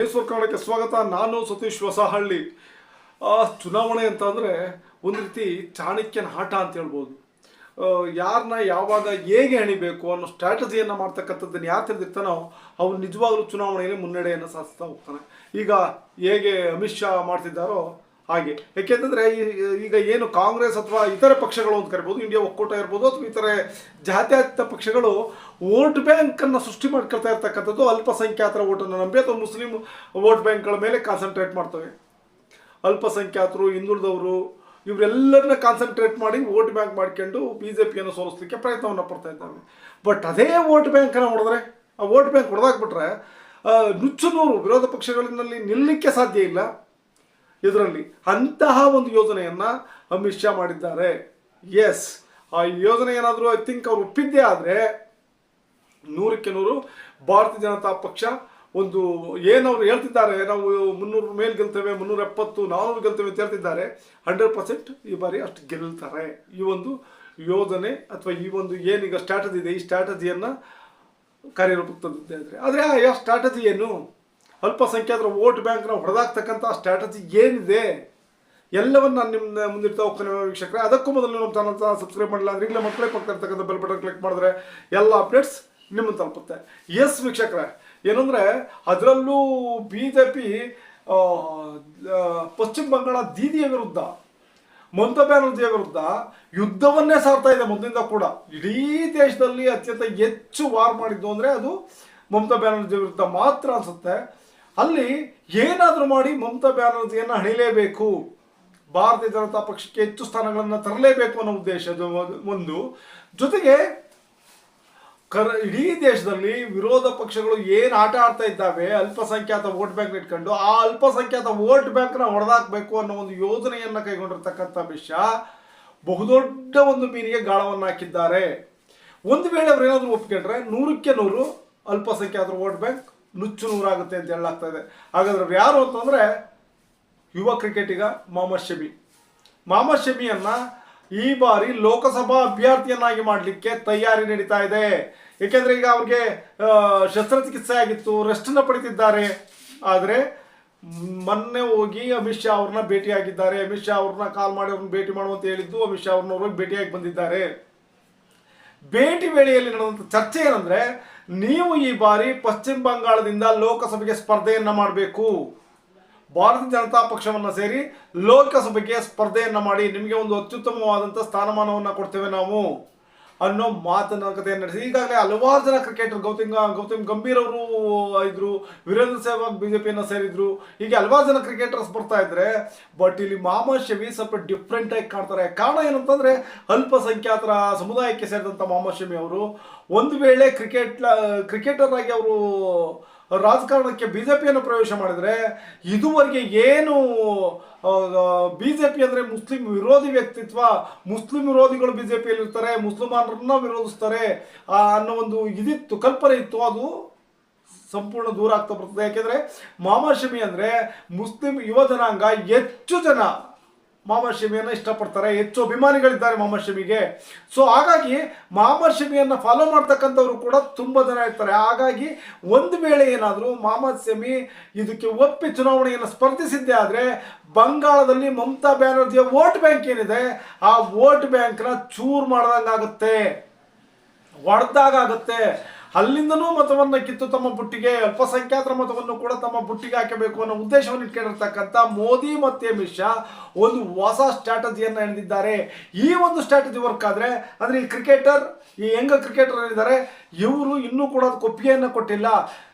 ಮೈಸೂರು ಕನ್ನಡಕ್ಕೆ ಸ್ವಾಗತ. ನಾನು ಸತೀಶ್ ಹೊಸಹಳ್ಳಿ. ಆ, ಚುನಾವಣೆ ಅಂತ ಅಂದರೆ ಒಂದು ರೀತಿ ಚಾಣಕ್ಯನ ಆಟ ಅಂತ ಹೇಳ್ಬೋದು. ಯಾರನ್ನ ಯಾವಾಗ ಹೇಗೆ ಹೆಣಿಬೇಕು ಅನ್ನೋ ಸ್ಟ್ರಾಟಜಿಯನ್ನು ಮಾಡ್ತಕ್ಕಂಥದ್ದನ್ನು ಯಾರು ತಿಳಿದಿರ್ತಾನೋ ಅವ್ರು ನಿಜವಾಗ್ಲೂ ಚುನಾವಣೆಯಲ್ಲಿ ಮುನ್ನಡೆಯನ್ನು ಸಾಧಿಸ್ತಾ ಹೋಗ್ತಾನೆ ಈಗ ಹೇಗೆ ಅಮಿತ್ ಶಾ ಮಾಡ್ತಿದ್ದಾರೋ ಹಾಗೆ. ಯಾಕೆಂದ್ರೆ ಈಗ ಏನು ಕಾಂಗ್ರೆಸ್ ಅಥವಾ ಇತರ ಪಕ್ಷಗಳು ಅಂತ ಕರಿಬೋದು ಇಂಡಿಯಾ ಒಕ್ಕೂಟ ಇರ್ಬೋದು, ಅಥವಾ ಇತರೆ ಜಾತ್ಯಾತೀತ ಪಕ್ಷಗಳು ವೋಟ್ ಬ್ಯಾಂಕ್ ಅನ್ನ ಸೃಷ್ಟಿ ಮಾಡ್ಕೊಳ್ತಾ ಇರ್ತಕ್ಕಂಥದ್ದು ಅಲ್ಪಸಂಖ್ಯಾತರ ಓಟನ್ನು ನಂಬಿ ಅಥವಾ ಮುಸ್ಲಿಂ ವೋಟ್ ಬ್ಯಾಂಕ್ಗಳ ಮೇಲೆ ಕಾನ್ಸಂಟ್ರೇಟ್ ಮಾಡ್ತವೆ. ಅಲ್ಪಸಂಖ್ಯಾತರು, ಹಿಂದುಳಿದವರು, ಇವರೆಲ್ಲರನ್ನ ಕಾನ್ಸಂಟ್ರೇಟ್ ಮಾಡಿ ವೋಟ್ ಬ್ಯಾಂಕ್ ಮಾಡ್ಕೊಂಡು ಬಿ ಜೆ ಪಿಯನ್ನು ಸೋಲಿಸಲಿಕ್ಕೆ ಪ್ರಯತ್ನವನ್ನು ಪಡ್ತಾ ಇದ್ದಾವೆ ಬಟ್ ಅದೇ ವೋಟ್ ಬ್ಯಾಂಕನ್ನು ಹೊಡೆದ್ರೆ, ಆ ವೋಟ್ ಬ್ಯಾಂಕ್ ಹೊಡೆದಾಕ್ಬಿಟ್ರೆ ನುಚ್ಚುನೂರು ನುಚ್ಚು ನೂರು ವಿರೋಧ ಪಕ್ಷಗಳಿನಲ್ಲಿ ನಿಲ್ಲಕ್ಕೆ ಸಾಧ್ಯ ಇಲ್ಲ. ಇದರಲ್ಲಿ ಅಂತಹ ಒಂದು ಯೋಜನೆಯನ್ನ ಅಮಿತ್ ಶಾ ಮಾಡಿದ್ದಾರೆ. ಎಸ್ ಆ ಯೋಜನೆ ಏನಾದರೂ ಐ ಥಿಂಕ್ ಅವ್ರು ಒಪ್ಪಿದ್ದೇ ಆದರೆ ನೂರಕ್ಕೆ ನೂರು ಭಾರತೀಯ ಜನತಾ ಪಕ್ಷ ಒಂದು ಏನವ್ರು ಹೇಳ್ತಿದ್ದಾರೆ, ನಾವು ಮುನ್ನೂರು ಮೇಲೆ ಗೆಲ್ತೇವೆ, ಮುನ್ನೂರ ಎಪ್ಪತ್ತು ನಾನ್ನೂರು ಗೆಲ್ತೇವೆ ಅಂತ ಹೇಳ್ತಿದ್ದಾರೆ ಹಂಡ್ರೆಡ್ ಪರ್ಸೆಂಟ್ ಈ ಬಾರಿ ಅಷ್ಟು ಗೆಲ್ತಾರೆ. ಈ ಒಂದು ಯೋಜನೆ ಅಥವಾ ಈ ಒಂದು ಏನೀಗ ಸ್ಟ್ರಾಟಜಿ ಇದೆ, ಈ ಸ್ಟ್ರಾಟಜಿಯನ್ನು ಕಾರ್ಯರೂಪಕ್ಕೆ ತಂದಿದ್ದೆ ಆದರೆ ಆದರೆ ಆ ಸ್ಟ್ರಾಟಜಿ ಏನು? ಅಲ್ಪಸಂಖ್ಯಾತರ ವೋಟ್ ಬ್ಯಾಂಕ್ನ ಹೊಡೆದಾಕ್ತಕ್ಕಂಥ ಸ್ಟ್ರಾಟಜಿ ಏನಿದೆ? ಎಲ್ಲವನ್ನು ನಾನು ನಿಮ್ಮ ಮುಂದಿಡ್ತಾ ಹೋಗ್ತೇನೆ ವೀಕ್ಷಕರೇ. ಅದಕ್ಕೂ ಮೊದಲು ನಮ್ಮ ಚಾನಲ್ ಸಬ್ಸ್ಕ್ರೈಬ್ ಮಾಡಿಲ್ಲ ಅಂದ್ರೆ ಈಗಲೇ ಮಕ್ಕಳೇ ಪಕ್ಕ ಇರ್ತಕ್ಕಂಥ ಬೆಲ್ ಬಟನ್ ಕ್ಲಿಕ್ ಮಾಡಿದ್ರೆ ಎಲ್ಲ ಅಪ್ಡೇಟ್ಸ್ ನಿಮ್ಮನ್ನು ತಲುಪುತ್ತೆ. ಎಸ್ ವೀಕ್ಷಕರೇ. ಏನಂದರೆ ಅದರಲ್ಲೂ ಬಿ ಜೆ ಪಿ ಪಶ್ಚಿಮ ಬಂಗಾಳ ದೀದಿಯ ವಿರುದ್ಧ, ಮಮತಾ ಬ್ಯಾನರ್ಜಿಯ ವಿರುದ್ಧ ಯುದ್ಧವನ್ನೇ ಸಾರ್ತಾ ಇದೆ ಮೊದಲಿಂದ ಕೂಡ. ಇಡೀ ದೇಶದಲ್ಲಿ ಅತ್ಯಂತ ಹೆಚ್ಚು ವಾರ್ ಮಾಡಿದ್ದು ಅಂದರೆ ಅದು ಮಮತಾ ಬ್ಯಾನರ್ಜಿ ವಿರುದ್ಧ ಮಾತ್ರ ಅನ್ಸುತ್ತೆ. ಅಲ್ಲಿ ಏನಾದರೂ ಮಾಡಿ ಮಮತಾ ಬ್ಯಾನರ್ಜಿಯನ್ನು ಹಣಿಲೇಬೇಕು ಭಾರತೀಯ ಜನತಾ ಪಕ್ಷಕ್ಕೆ ಹೆಚ್ಚು ಸ್ಥಾನಗಳನ್ನು ತರಲೇಬೇಕು ಅನ್ನೋ ಉದ್ದೇಶ ಒಂದು. ಜೊತೆಗೆ ಕರ ಇಡೀ ದೇಶದಲ್ಲಿ ವಿರೋಧ ಪಕ್ಷಗಳು ಏನು ಆಟ ಆಡ್ತಾ ಇದ್ದಾವೆ, ಅಲ್ಪಸಂಖ್ಯಾತ ವೋಟ್ ಬ್ಯಾಂಕ್ ಇಟ್ಕೊಂಡು ಆ ಅಲ್ಪಸಂಖ್ಯಾತ ವೋಟ್ ಬ್ಯಾಂಕ್ನ ಹೊಡೆದಾಕಬೇಕು ಅನ್ನೋ ಒಂದು ಯೋಜನೆಯನ್ನು ಕೈಗೊಂಡಿರ್ತಕ್ಕಂಥ ಅಮಿತ್ ಶಾ ಬಹುದೊಡ್ಡ ಒಂದು ಮೀನಿಗೆ ಗಾಳವನ್ನು ಹಾಕಿದ್ದಾರೆ. ಒಂದು ವೇಳೆ ಅವ್ರು ಏನಾದರೂ ಒಪ್ಕೊಂಡ್ರೆ ನೂರಕ್ಕೆ ನೂರು ಅಲ್ಪಸಂಖ್ಯಾತರ ವೋಟ್ ಬ್ಯಾಂಕ್ ನುಚ್ಚು ನೂರಾಗುತ್ತೆ ಅಂತ ಹೇಳಲಾಗ್ತಾ ಇದೆ. ಹಾಗಾದ್ರೆ ಯಾರು ಅಂತಂದ್ರೆ ಯುವ ಕ್ರಿಕೆಟಿಗ ಮೊಹಮ್ಮದ್ ಶಮಿ. ಮೊಹಮ್ಮದ್ ಶಮಿಯನ್ನ ಈ ಬಾರಿ ಲೋಕಸಭಾ ಅಭ್ಯರ್ಥಿಯನ್ನಾಗಿ ಮಾಡಲಿಕ್ಕೆ ತಯಾರಿ ನಡೀತಾ ಇದೆ. ಏಕೆಂದರೆ ಈಗ ಅವ್ರಿಗೆ ಶಸ್ತ್ರಚಿಕಿತ್ಸೆ ಆಗಿತ್ತು ರೆಸ್ಟನ್ನ ಪಡಿತಿದ್ದಾರೆ. ಆದರೆ ಮೊನ್ನೆ ಹೋಗಿ ಅಮಿತ್ ಶಾ ಅವ್ರನ್ನ ಭೇಟಿಯಾಗಿದ್ದಾರೆ. ಅಮಿತ್ ಶಾ ಅವ್ರನ್ನ ಕಾಲ್ ಮಾಡಿ ಅವ್ರನ್ನ ಭೇಟಿ ಮಾಡುವಂತ ಹೇಳಿದ್ದು ಅಮಿತ್ ಶಾ ಅವ್ರನ್ನ ಭೇಟಿಯಾಗಿ ಬಂದಿದ್ದಾರೆ. ಭೇಟಿ ವೇಳೆಯಲ್ಲಿ ನಡೆದಂಥ ಚರ್ಚೆ ಏನಂದ್ರೆ ನೀವು ಈ ಬಾರಿ ಪಶ್ಚಿಮ ಬಂಗಾಳದಿಂದ ಲೋಕಸಭೆಗೆ ಸ್ಪರ್ಧೆಯನ್ನು ಮಾಡಬೇಕು. ಭಾರತೀಯ ಜನತಾ ಪಕ್ಷವನ್ನು ಸೇರಿ ಲೋಕಸಭೆಗೆ ಸ್ಪರ್ಧೆಯನ್ನು ಮಾಡಿ ನಿಮಗೆ ಒಂದು ಅತ್ಯುತ್ತಮವಾದಂಥ ಸ್ಥಾನಮಾನವನ್ನು ಕೊಡ್ತೇವೆ ನಾವು. ಅನ್ನೋ ಮಾತುಕತೆಯನ್ನು ನಡೆಸಿ. ಈಗಾಗಲೇ ಹಲವಾರು ಜನ ಕ್ರಿಕೆಟರ್ ಗೌತಮ್ ಗೌತಮ್ ಗಂಭೀರ್ ಅವರು ಇದ್ರು. ವೀರೇಂದ್ರ ಸೆಹ್ವಾಗ್ ಬಿಜೆಪಿಯನ್ನ ಸೇರಿದ್ರು. ಹೀಗೆ ಹಲವಾರು ಜನ ಕ್ರಿಕೆಟರ್ಸ್ ಬರ್ತಾ ಇದ್ರೆ ಬಟ್ ಇಲ್ಲಿ ಮೊಹಮ್ಮದ್ ಶಮಿ ಸ್ವಲ್ಪ ಡಿಫ್ರೆಂಟ್ ಆಗಿ ಕಾಣ್ತಾರೆ. ಕಾರಣ ಏನಂತಂದ್ರೆ, ಅಲ್ಪಸಂಖ್ಯಾತರ ಸಮುದಾಯಕ್ಕೆ ಸೇರಿದಂಥ ಮೊಹಮ್ಮದ್ ಶಮಿ ಅವರು, ಒಂದು ವೇಳೆ ಕ್ರಿಕೆಟ್ ಕ್ರಿಕೆಟರ್ ಆಗಿ ಅವರು ರಾಜಕಾರಣಕ್ಕೆ ಬಿಜೆಪಿಯನ್ನು ಪ್ರವೇಶ ಮಾಡಿದರೆ ಇದುವರೆಗೆ ಏನು ಬಿ ಜೆ ಪಿ ಅಂದರೆ ಮುಸ್ಲಿಂ ವಿರೋಧಿ ವ್ಯಕ್ತಿತ್ವ, ಮುಸ್ಲಿಂ ವಿರೋಧಿಗಳು ಬಿ ಜೆ ಪಿಯಲ್ಲಿ ಇರ್ತಾರೆ ಮುಸಲ್ಮಾನರನ್ನ ವಿರೋಧಿಸ್ತಾರೆ ಅನ್ನೋ ಒಂದು ಇದಿತ್ತು, ಕಲ್ಪನೆ ಇತ್ತು. ಅದು ಸಂಪೂರ್ಣ ದೂರ ಆಗ್ತಾ ಬರ್ತದೆ. ಯಾಕೆಂದರೆ ಮೊಹಮ್ಮದ್ ಶಮಿ ಅಂದ್ರೆ ಮುಸ್ಲಿಂ ಯುವ ಜನಾಂಗ ಹೆಚ್ಚು ಜನ ಮೊಹಮ್ಮದ್ ಶಮಿಯನ್ನ ಇಷ್ಟಪಡ್ತಾರೆ, ಹೆಚ್ಚು ಅಭಿಮಾನಿಗಳಿದ್ದಾರೆ ಮೊಹಮ್ಮದ್ ಶಮಿಗೆ. ಸೊ ಹಾಗಾಗಿ ಮೊಹಮ್ಮದ್ ಶಮಿಯನ್ನ ಫಾಲೋ ಮಾಡ್ತಕ್ಕಂಥವ್ರು ಕೂಡ ತುಂಬ ಜನ ಇರ್ತಾರೆ. ಹಾಗಾಗಿ ಒಂದು ವೇಳೆ ಏನಾದರೂ ಮೊಹಮ್ಮದ್ ಶಮಿ ಇದಕ್ಕೆ ಒಪ್ಪಿ ಚುನಾವಣೆಯನ್ನು ಸ್ಪರ್ಧಿಸಿದ್ದೆ ಆದರೆ ಬಂಗಾಳದಲ್ಲಿ ಮಮತಾ ಬ್ಯಾನರ್ಜಿಯ ವೋಟ್ ಬ್ಯಾಂಕ್ ಏನಿದೆ, ಆ ವೋಟ್ ಬ್ಯಾಂಕ್ನ ಚೂರು ಮಾಡ್ದಂಗಾಗುತ್ತೆ. ಹೊಡೆದಾಗುತ್ತೆ ಅಲ್ಲಿಂದನೂ ಮತವನ್ನು ಕಿತ್ತು ತಮ್ಮ ಬುಟ್ಟಿಗೆ, ಅಲ್ಪಸಂಖ್ಯಾತರ ಮತವನ್ನು ಕೂಡ ತಮ್ಮ ಬುಟ್ಟಿಗೆ ಹಾಕಬೇಕು ಅನ್ನೋ ಉದ್ದೇಶವನ್ನು ಇಟ್ಕೊಂಡಿರ್ತಕ್ಕಂಥ ಮೋದಿ ಮತ್ತು ಅಮಿತ್ ಶಾ ಒಂದು ಹೊಸ ಸ್ಟ್ರಾಟಜಿಯನ್ನು ಎಳೆದಿದ್ದಾರೆ. ಈ ಒಂದು ಸ್ಟ್ರಾಟಜಿ ವರ್ಕ್ ಆದರೆ ಅಂದರೆ ಈ ಕ್ರಿಕೆಟರ್ ಈ ಯಂಗ್ ಕ್ರಿಕೆಟರ್ ಏನಿದ್ದಾರೆ ಇವರು ಇನ್ನೂ ಕೂಡ ಒಪ್ಪಿಗೆಯನ್ನು ಕೊಟ್ಟಿಲ್ಲ.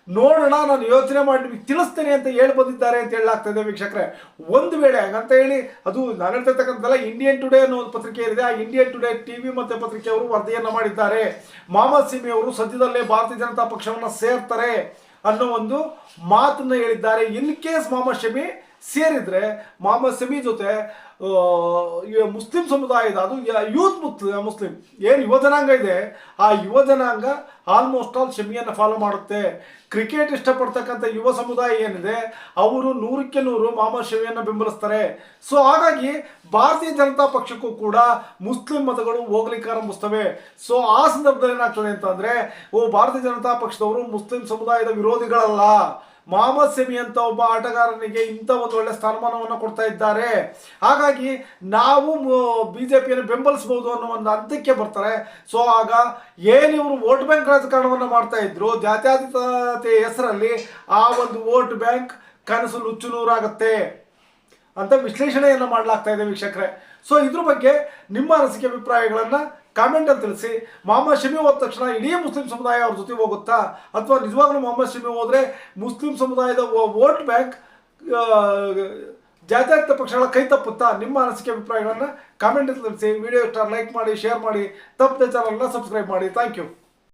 ನೋಡೋಣ, ನಾನು ಯೋಚನೆ ಮಾಡಿ ನಿಮಗೆ ತಿಳಿಸ್ತೇನೆ ಅಂತ ಹೇಳಿ ಬಂದಿದ್ದಾರೆ ಅಂತ ಹೇಳಲಾಗ್ತದೆ ವೀಕ್ಷಕರೇ. ಒಂದು ವೇಳೆ, ಹಂಗಂತ ಹೇಳಿ, ಅದು ನಾನು ಹೇಳ್ತಿರ್ತಕ್ಕಂಥಲ್ಲ ಇಂಡಿಯನ್ ಟುಡೇ ಅನ್ನೋ ಒಂದು ಪತ್ರಿಕೆ ಇದೆ. ಆ ಇಂಡಿಯನ್ ಟುಡೇ ಟಿ ವಿ ಮತ್ತು ಪತ್ರಿಕೆಯವರು ವರದಿಯನ್ನು ಮಾಡಿದ್ದಾರೆ. ಮೊಹಮ್ಮದ್ ಸಿಮಿ ಅವರು ಸದ್ಯದಲ್ಲೇ ಭಾರತೀಯ ಜನತಾ ಪಕ್ಷವನ್ನು ಸೇರ್ತಾರೆ ಅನ್ನೋ ಒಂದು ಮಾತನ್ನು ಹೇಳಿದ್ದಾರೆ. ಇನ್ ಕೇಸ್ ಮೊಹಮ್ಮದ್ ಶಮಿ ಸೇರಿದ್ರೆ ಮೊಹಮ್ಮದ್ ಸಮಿ ಜೊತೆ ಮುಸ್ಲಿಂ ಸಮುದಾಯದ, ಅದು ಯೂತ್ ಮುತ್ ಮುಸ್ಲಿಂ, ಏನು ಯುವ ಜನಾಂಗ ಇದೆ, ಆ ಯುವ ಜನಾಂಗ ಆಲ್ಮೋಸ್ಟ್ ಆಲ್ ಶಮಿಯನ್ನು ಫಾಲೋ ಮಾಡುತ್ತೆ. ಕ್ರಿಕೆಟ್ ಇಷ್ಟಪಡ್ತಕ್ಕಂಥ ಯುವ ಸಮುದಾಯ ಏನಿದೆ, ಅವರು ನೂರಕ್ಕೆ ನೂರು ಮೊಹಮ್ಮದ್ ಶಮಿಯನ್ನು ಬೆಂಬಲಿಸ್ತಾರೆ. ಸೊ ಹಾಗಾಗಿ ಭಾರತೀಯ ಜನತಾ ಪಕ್ಷಕ್ಕೂ ಕೂಡ ಮುಸ್ಲಿಂ ಮತಗಳು ಹೋಗ್ಲಿಕ್ಕೆ ಆರಂಭಿಸ್ತವೆ. ಸೊ ಆ ಸಂದರ್ಭದಲ್ಲಿ ಏನಾಗ್ತದೆ ಅಂತಂದರೆ, ಓ, ಭಾರತೀಯ ಜನತಾ ಪಕ್ಷದವರು ಮುಸ್ಲಿಂ ಸಮುದಾಯದ ವಿರೋಧಿಗಳಲ್ಲ. ಮೊಹಮ್ಮದ್ ಸೆಮಿ ಅಂತ ಒಬ್ಬ ಆಟಗಾರನಿಗೆ ಇಂಥ ಒಂದು ಒಳ್ಳೆ ಸ್ಥಾನಮಾನವನ್ನು ಕೊಡ್ತಾ ಇದ್ದಾರೆ. ಹಾಗಾಗಿ ನಾವು ಬಿ ಜೆ ಪಿಯನ್ನು ಬೆಂಬಲಿಸಬಹುದು ಅನ್ನೋ ಒಂದು ಹಂತಕ್ಕೆ ಬರ್ತಾರೆ. ಸೊ ಆಗ ಏನು ಇವರು ವೋಟ್ ಬ್ಯಾಂಕ್ ರಾಜಕಾರಣವನ್ನು ಮಾಡ್ತಾ ಇದ್ರು? ಜಾತ್ಯತೀತತೆ ಹೆಸರಲ್ಲಿ ಆ ಒಂದು ವೋಟ್ ಬ್ಯಾಂಕ್ ಕನಸು ನುಚ್ಚು ನೂರಾಗುತ್ತೆ. ಅಂತ ವಿಶ್ಲೇಷಣೆಯನ್ನು ಮಾಡಲಾಗ್ತಾ ಇದೆ ವೀಕ್ಷಕರೇ. ಸೊ ಇದ್ರ ಬಗ್ಗೆ ನಿಮ್ಮ ಅನಿಸಿಕೆ ಅಭಿಪ್ರಾಯಗಳನ್ನು ಕಾಮೆಂಟಲ್ಲಿ ತಿಳಿಸಿ. ಮೊಹಮ್ಮದ್ ಶಮಿ ಹೋದ ತಕ್ಷಣ ಇಡೀ ಮುಸ್ಲಿಂ ಸಮುದಾಯ ಅವ್ರ ಜೊತೆ ಹೋಗುತ್ತಾ? ಅಥವಾ ನಿಜವಾಗ್ಲೂ ಮೊಹಮ್ಮದ್ ಶಮಿ ಹೋದರೆ ಮುಸ್ಲಿಂ ಸಮುದಾಯದ ವೋಟ್ ಬ್ಯಾಂಕ್ ಜಾತ್ಯತೀತ ಪಕ್ಷಗಳ ಕೈ ತಪ್ಪುತ್ತಾ? ನಿಮ್ಮ ಅನಿಸಿಕೆ ಅಭಿಪ್ರಾಯಗಳನ್ನು ಕಾಮೆಂಟಲ್ಲಿ ತಿಳಿಸಿ. ವಿಡಿಯೋ ಇಷ್ಟ ಲೈಕ್ ಮಾಡಿ ಶೇರ್ ಮಾಡಿ. ತಪ್ಪದೆ ಚಾನಲ್ನ ಸಬ್ಸ್ಕ್ರೈಬ್ ಮಾಡಿ. Thank you